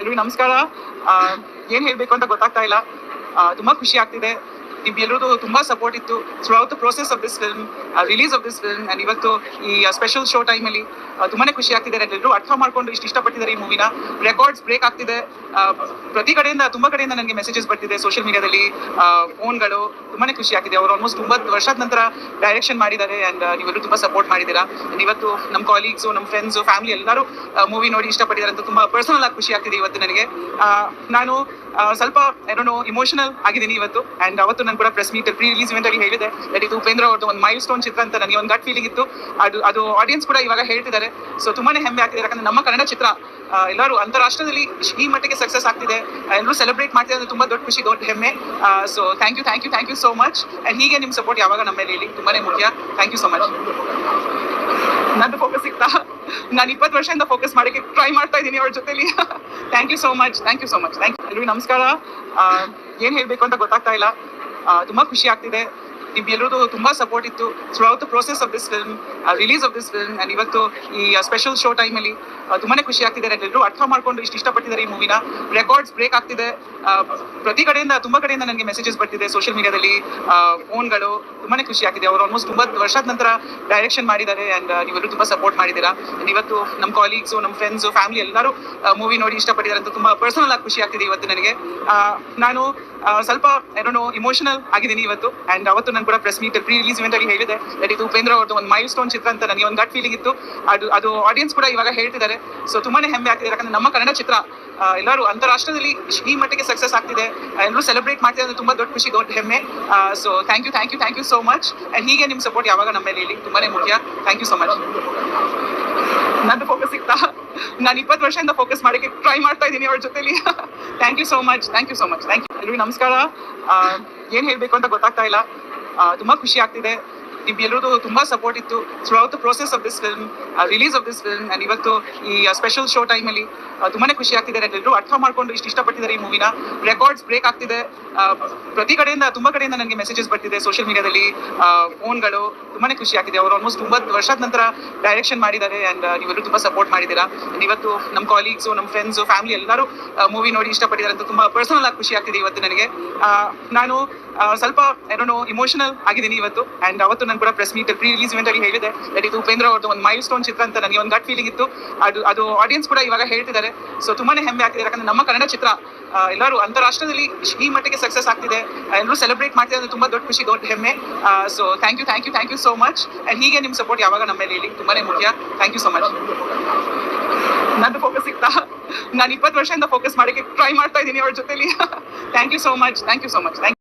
ಎಲ್ರಿಗೂ ನಮಸ್ಕಾರ. ಏನು ಹೇಳ್ಬೇಕು ಅಂತ ಗೊತ್ತಾಗ್ತಾ ಇಲ್ಲ. ತುಂಬಾ ಖುಷಿ ಆಗ್ತಿದೆ. ನಿಮ್ಗೆಲ್ಲರದು ತುಂಬಾ ಸಪೋರ್ಟ್ ಇತ್ತು. Throughout the process of this film release of this film and ಇವತ್ತು ಈ ಸ್ಪೆಷಲ್ ಶೋ ಟೈಮಲ್ಲಿ ತುಂಬಾನೇ ಖುಷಿ ಆಗ್ತಿದೆ ಎಲ್ಲರೂ ಅರ್ಥ ಮಾಡ್ಕೊಂಡು ಇಷ್ಟು ಇಷ್ಟಪಟ್ಟಿದ್ದಾರೆ ಈ ಮೂವಿನ ರೆಕಾರ್ಡ್ಸ್ ಬ್ರೇಕ್ ಆಗ್ತಿದೆ. ಪ್ರತಿ ಕಡೆಯಿಂದ, ತುಂಬಾ ಕಡೆಯಿಂದ ನನಗೆ ಮೆಸೇಜಸ್ ಬರ್ತಿದೆ ಸೋಷಿಯಲ್ ಮೀಡಿಯಾದಲ್ಲಿ ಫೋನ್ಗಳು ತುಂಬಾನೇ ಖುಷಿ ಆಗ್ತಿದೆ. ಅವರು ಆಲ್ಮೋಸ್ಟ್ ತುಂಬಾ ವರ್ಷದ ನಂತರ ಡೈರೆಕ್ಷನ್ ಮಾಡಿದ್ದಾರೆ ಅಂಡ್ ನೀವೆಲ್ಲರೂ ತುಂಬಾ ಸಪೋರ್ಟ್ ಮಾಡಿದ್ದೀರಾ. ಇವತ್ತು ನಮ್ಮ ಕಾಲೀಗ್ಸು ನಮ್ಮ ಫ್ರೆಂಡ್ಸು ಫ್ಯಾಮಿಲಿ ಎಲ್ಲರೂ ಮೂವಿ ನೋಡಿ ಇಷ್ಟಪಟ್ಟಿದ್ದಾರೆ ಅಂತ ತುಂಬಾ ಪರ್ಸನಲ್ ಆಗಿ ಖುಷಿ ಆಗ್ತಿದೆ ಇವತ್ತು ನನಗೆ. ನಾನು ಸ್ವಲ್ಪ ಏನೋ ಇಮೋಷನಲ್ ಆಗಿದ್ದೀನಿ ಇವತ್ತು. ಅಂಡ್ ಅವತ್ತು ನಾನು ಕೂಡ press meet pre release event ಅಲ್ಲಿ ಹೇಳಿದೆ. ದಟ್ ಇದು ಉಪೇಂದ್ರ ಅವ್ರದ್ದು ಒಂದು ಮೈಲ್ ಸ್ಟೋನ್ ಚಿತ್ರ ಅಂತ ನನಗೆ ಒಂದು ಗಟ್ ಫೀಲಿಂಗ್ ಇತ್ತು. ಅದು ಅದು ಆಡಿಯನ್ಸ್ ಕೂಡ ಇವಾಗ ಹೇಳ್ತಿದ್ದಾರೆ. ಸೊ ತುಂಬಾನೇ ಹೆಮ್ಮೆ ಆಗ್ತಿದೆ. ಯಾಕಂದ್ರೆ ನಮ್ಮ ಕನ್ನಡ ಚಿತ್ರ ಎಲ್ಲರೂ ಅಂತಾರಾಷ್ಟ್ರದಲ್ಲಿ ಈ ಮಟ್ಟಿಗೆ ಸಕ್ಸಸ್ ಆಗ್ತಿದೆ. ಎಲ್ಲರೂ ಸೆಲೆಬ್ರೇಟ್ ಮಾಡ್ತಿದೆ ಅಂದ್ರೆ ತುಂಬಾ ದೊಡ್ಡ ಖುಷಿ, ದೊಡ್ಡ ಹೆಮ್ಮೆ. So thank you thank you thank you so much and ಹೀಗೆ ನಿಮ್ಮ ಸಪೋರ್ಟ್ ಯಾವಾಗ ನಮ್ಮ ಮೇಲೆ ತುಂಬಾನೇ ಮುಖ್ಯ. ಥ್ಯಾಂಕ್ ಯು ಸೋ ಮಚ್ ನನ್ನ ಫೋಕಸ್ ಸಿಗ್ತಾ ನಾನು ಇಪ್ಪತ್ತು ವರ್ಷದಿಂದ ಫೋಕಸ್ ಮಾಡಕ್ಕೆ ಟ್ರೈ ಮಾಡ್ತಾ ಇದ್ದೀನಿ ಅವ್ರ ಜೊತೆಲಿ. Thank you so much thank you so much thank you ನಮಸ್ಕಾರ. ಏನು ಹೇಳ್ಬೇಕು ಅಂತ ಗೊತ್ತಾಗ್ತಾ ಇಲ್ಲ. ತುಂಬಾ ಖುಷಿ ಆಗ್ತಿದೆ. ನಿಮ್ಗೆಲ್ಲರದು ತುಂಬಾ ಸಪೋರ್ಟ್ ಇತ್ತು. Throughout the process of this film release of this film and ಇವತ್ತು ಈ ಸ್ಪೆಷಲ್ ಶೋ ಟೈಮಲ್ಲಿ ತುಂಬಾನೇ ಖುಷಿ ಆಗ್ತಿದೆ ಎಲ್ಲರೂ. ಅರ್ಥ ಮಾಡ್ಕೊಂಡು ಇಷ್ಟು ಇಷ್ಟಪಟ್ಟಿದ್ದಾರೆ ಈ ಮೂವಿನ ರೆಕಾರ್ಡ್ಸ್ ಬ್ರೇಕ್ ಆಗ್ತಿದೆ. ಪ್ರತಿ ಕಡೆಯಿಂದ, ತುಂಬಾ ಕಡೆಯಿಂದ ನನಗೆ ಮೆಸೇಜಸ್ ಬರ್ತಿದೆ ಸೋಷಿಯಲ್ ಮೀಡಿಯಾದಲ್ಲಿ ಫೋನ್ಗಳು ತುಂಬಾನೇ ಖುಷಿ ಆಗ್ತಿದೆ. ಅವರು ಆಲ್ಮೋಸ್ಟ್ ತುಂಬಾ ವರ್ಷದ ನಂತರ ಡೈರೆಕ್ಷನ್ ಮಾಡಿದ್ದಾರೆ ಅಂಡ್ ನೀವೆಲ್ಲರೂ ತುಂಬಾ ಸಪೋರ್ಟ್ ಮಾಡಿದ್ದೀರಾ. ಇವತ್ತು ನಮ್ಮ ಕಾಲೀಗ್ಸು ನಮ್ಮ ಫ್ರೆಂಡ್ಸು ಫ್ಯಾಮಿಲಿ ಎಲ್ಲರೂ ಮೂವಿ ನೋಡಿ ಇಷ್ಟಪಟ್ಟಿದ್ದಾರೆ ಅಂತ ತುಂಬಾ ಪರ್ಸನಲ್ ಆಗಿ ಖುಷಿ ಆಗ್ತಿದೆ ಇವತ್ತು ನನಗೆ. ನಾನು ಸ್ವಲ್ಪ ಏನೋ ಇಮೋಷನಲ್ ಆಗಿದ್ದೀನಿ ಇವತ್ತು. ಅಂಡ್ ಅವತ್ತು ನಾನು ಕೂಡ press meet pre release event ಅಲ್ಲಿ ಹೇಳಿದೆ. ದಟ್ ಇದು ಉಪೇಂದ್ರ ಅವ್ರದ್ದು ಒಂದು ಮೈಲ್ ಸ್ಟೋನ್ ಚಿತ್ರ ಅಂತ ನನಗೆ ಒಂದು ಗಟ್ ಫೀಲಿಂಗ್ ಇತ್ತು. ಅದು ಅದು ಆಡಿಯನ್ಸ್ ಕೂಡ ಇವಾಗ ಹೇಳ್ತಿದ್ದಾರೆ. ಸೊ ತುಂಬಾನೇ ಹೆಮ್ಮೆ ಆಗ್ತಿದೆ. ಯಾಕಂದ್ರೆ ನಮ್ಮ ಕನ್ನಡ ಚಿತ್ರ ಎಲ್ಲರೂ ಅಂತಾರಾಷ್ಟ್ರದಲ್ಲಿ ಈ ಮಟ್ಟಿಗೆ ಸಕ್ಸಸ್ ಆಗ್ತಿದೆ. ಎಲ್ಲರೂ ಸೆಲೆಬ್ರೇಟ್ ಮಾಡ್ತಿದ್ದಾರೆ ಅಂದ್ರೆ ತುಂಬಾ ದೊಡ್ಡ ಖುಷಿ, ದೊಡ್ಡ ಹೆಮ್ಮೆ. So thank you thank you thank you so much and ಹೀಗೆ ನಿಮ್ಮ ಸಪೋರ್ಟ್ ಯಾವಾಗ ನಮ್ಮ ಮೇಲೆ ಇಲ್ಲಿ ತುಂಬಾನೇ ಮುಖ್ಯ. ಥ್ಯಾಂಕ್ ಯು ಸೋ ಮಚ್ ನನ್ನ ಫೋಕಸ್ ಸಿಗ್ತಾ ನಾನು ಇಪ್ಪತ್ತು ವರ್ಷದಿಂದ ಫೋಕಸ್ ಮಾಡಕ್ಕೆ ಟ್ರೈ ಮಾಡ್ತಾ ಇದ್ದೀನಿ ಅವ್ರ ಜೊತೆಲಿ. Thank you so much thank you so much thank you ನಮಸ್ಕಾರ. ಏನು ಹೇಳ್ಬೇಕು ಅಂತ ಗೊತ್ತಾಗ್ತಾ ಇಲ್ಲ. ತುಂಬಾ ಖುಷಿ ಆಗ್ತಿದೆ. ನಿಮ್ಗೆಲ್ಲರದು ತುಂಬಾ ಸಪೋರ್ಟ್ ಇತ್ತು throughout the process of this film release of this film and ಇವತ್ತು ಈ ಸ್ಪೆಷಲ್ ಶೋ ಟೈಮಲ್ಲಿ ತುಂಬಾನೇ ಖುಷಿ ಆಗ್ತಿದೆ ಎಲ್ಲರೂ ಅರ್ಥ ಮಾಡ್ಕೊಂಡು ಇಷ್ಟು ಇಷ್ಟಪಟ್ಟಿದ್ದಾರೆ ಈ ಮೂವಿನ ರೆಕಾರ್ಡ್ಸ್ ಬ್ರೇಕ್ ಆಗ್ತಿದೆ. ಪ್ರತಿ ಕಡೆಯಿಂದ, ತುಂಬಾ ಕಡೆಯಿಂದ ನನಗೆ ಮೆಸೇಜಸ್ ಬರ್ತಿದೆ ಸೋಷಿಯಲ್ ಮೀಡಿಯಾದಲ್ಲಿ ಫೋನ್ಗಳು ತುಂಬಾನೇ ಖುಷಿ ಆಗ್ತಿದೆ. ಅವರು ಆಲ್ಮೋಸ್ಟ್ ತುಂಬಾ ವರ್ಷದ ನಂತರ ಡೈರೆಕ್ಷನ್ ಮಾಡಿದ್ದಾರೆ ಅಂಡ್ ನೀವೆಲ್ಲರೂ ತುಂಬಾ ಸಪೋರ್ಟ್ ಮಾಡಿದ್ದೀರಾ. ಇವತ್ತು ನಮ್ಮ ಕಾಲೀಗ್ಸು ನಮ್ಮ ಫ್ರೆಂಡ್ಸು ಫ್ಯಾಮಿಲಿ ಎಲ್ಲರೂ ಮೂವಿ ನೋಡಿ ಇಷ್ಟಪಟ್ಟಿದ್ದಾರೆ ಅಂತ ತುಂಬಾ ಪರ್ಸನಲ್ ಆಗಿ ಖುಷಿ ಆಗ್ತಿದೆ ಇವತ್ತು ನನಗೆ. ನಾನು ಸ್ವಲ್ಪ ಏನೋ ಇಮೋಷನಲ್ ಆಗಿದ್ದೀನಿ ಇವತ್ತು. ಅಂಡ್ ಅವತ್ತು ನಾನು ಕೂಡ press meet pre release event ಅಲ್ಲಿ ಹೇಳಿದೆ. ದಟ್ ಇದು ಉಪೇಂದ್ರ ಅವ್ರದ್ದು ಒಂದು ಮೈಲ್ ಸ್ಟೋನ್ ಚಿತ್ರ ಅಂತ ನನಗೆ ಒಂದು ಗಟ್ ಫೀಲಿಂಗ್ ಇತ್ತು. ಅದು ಅದು ಆಡಿಯನ್ಸ್ ಕೂಡ ಇವಾಗ ಹೇಳ್ತಿದ್ದಾರೆ. ಸೊ ತುಂಬಾನೇ ಹೆಮ್ಮೆ ಆಗ್ತಿದೆ. ಯಾಕಂದ್ರೆ ನಮ್ಮ ಕನ್ನಡ ಚಿತ್ರ ಎಲ್ಲರೂ ಅಂತಾರಾಷ್ಟ್ರದಲ್ಲಿ ಈ ಮಟ್ಟಿಗೆ ಸಕ್ಸಸ್ ಆಗ್ತಿದೆ. ಎಲ್ಲರೂ ಸೆಲೆಬ್ರೇಟ್ ಮಾಡ್ತಿದೆ ಅಂದ್ರೆ ತುಂಬಾ ದೊಡ್ಡ ಖುಷಿ, ದೊಡ್ಡ ಹೆಮ್ಮೆ. So thank you thank you thank you so much and ಹೀಗೆ ನಿಮ್ಮ ಸಪೋರ್ಟ್ ಯಾವಾಗ ನಮ್ಮ ಮೇಲೆ ಇಲ್ಲಿ ತುಂಬಾನೇ ಮುಖ್ಯ. ಥ್ಯಾಂಕ್ ಯು ಸೋ ಮಚ್ ನನ್ನ ಫೋಕಸ್ ಸಿಗ್ತಾ ನಾನು ಇಪ್ಪತ್ತು ವರ್ಷದಿಂದ ಫೋಕಸ್ ಮಾಡಕ್ಕೆ ಟ್ರೈ ಮಾಡ್ತಾ ಇದ್ದೀನಿ ಅವ್ರ ಜೊತೆಲಿ. Thank you so much thank you so much thank